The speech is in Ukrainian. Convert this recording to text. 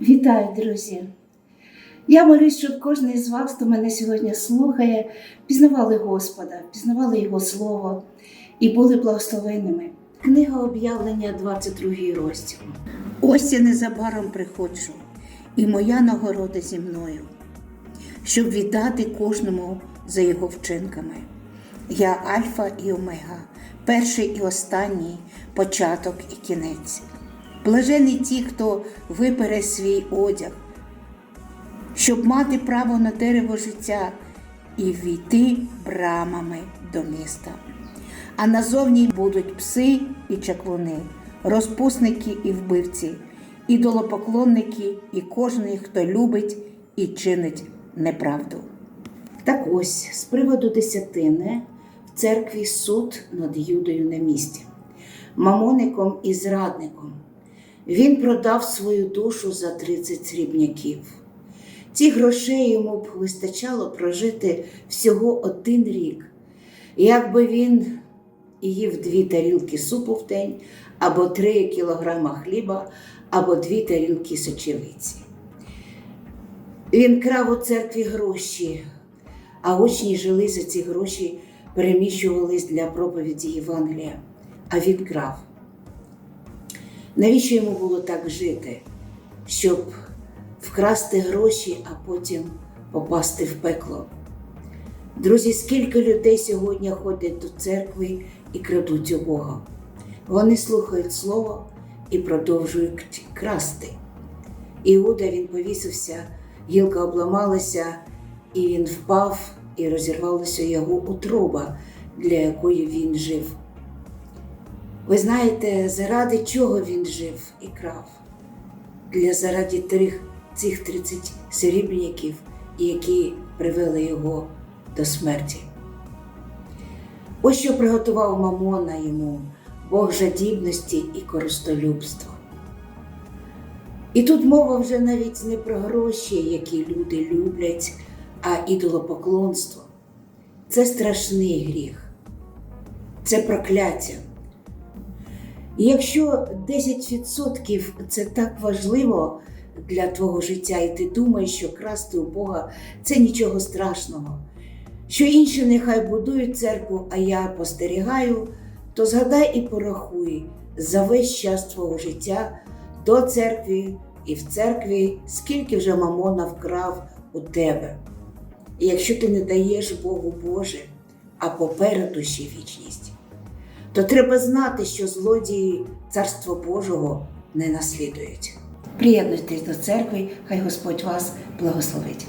Вітаю, друзі! Я молюсь, щоб кожен із вас, хто мене сьогодні слухає, пізнавали Господа, пізнавали Його Слово і були благословенними. Книга об'явлення, 22 розділ. Ось я незабаром приходжу, і моя нагорода зі мною, щоб віддати кожному за його вчинками. Я Альфа і Омега, перший і останній, початок і кінець. Блажені ті, хто випере свій одяг, щоб мати право на дерево життя і війти брамами до міста. А назовні будуть пси і чаклуни, розпусники і вбивці, ідолопоклонники і кожний, хто любить і чинить неправду. Так ось, з приводу десятини в церкві суд над Юдою на місці, мамоником і зрадником. Він продав свою душу за 30 срібняків. Ці грошей йому б вистачало прожити всього один рік. Якби він їв дві тарілки супу в день, або три кілограма хліба, або дві тарілки сочевиці. Він крав у церкві гроші, а учні жили за ці гроші, переміщувались для проповіді Євангелія, а він крав. Навіщо йому було так жити? Щоб вкрасти гроші, а потім попасти в пекло. Друзі, скільки людей сьогодні ходять до церкви і крадуть у Бога. Вони слухають Слово і продовжують красти. Іуда він повісився, гілка обламалася, і він впав, і розірвалася його утроба, для якої він жив. Ви знаєте, заради чого він жив і крав? Для заради трих, цих 30 срібняків, які привели його до смерті. Ось що приготував Мамона йому, Бог жадібності і користолюбства. І тут мова вже навіть не про гроші, які люди люблять, а ідолопоклонство. Це страшний гріх, це прокляття. Якщо 10% це так важливо для твого життя, і ти думаєш, що красти у Бога це нічого страшного, що інші нехай будують церкву, а я постерігаю, то згадай і порахуй за весь час твого життя до церкви і в церкві, скільки вже мамона вкрав у тебе. І якщо ти не даєш Богу Боже, а попереду ще вічність то треба знати, що злодії Царство Божого не наслідують. Приєднуйтесь до церкви, хай Господь вас благословить.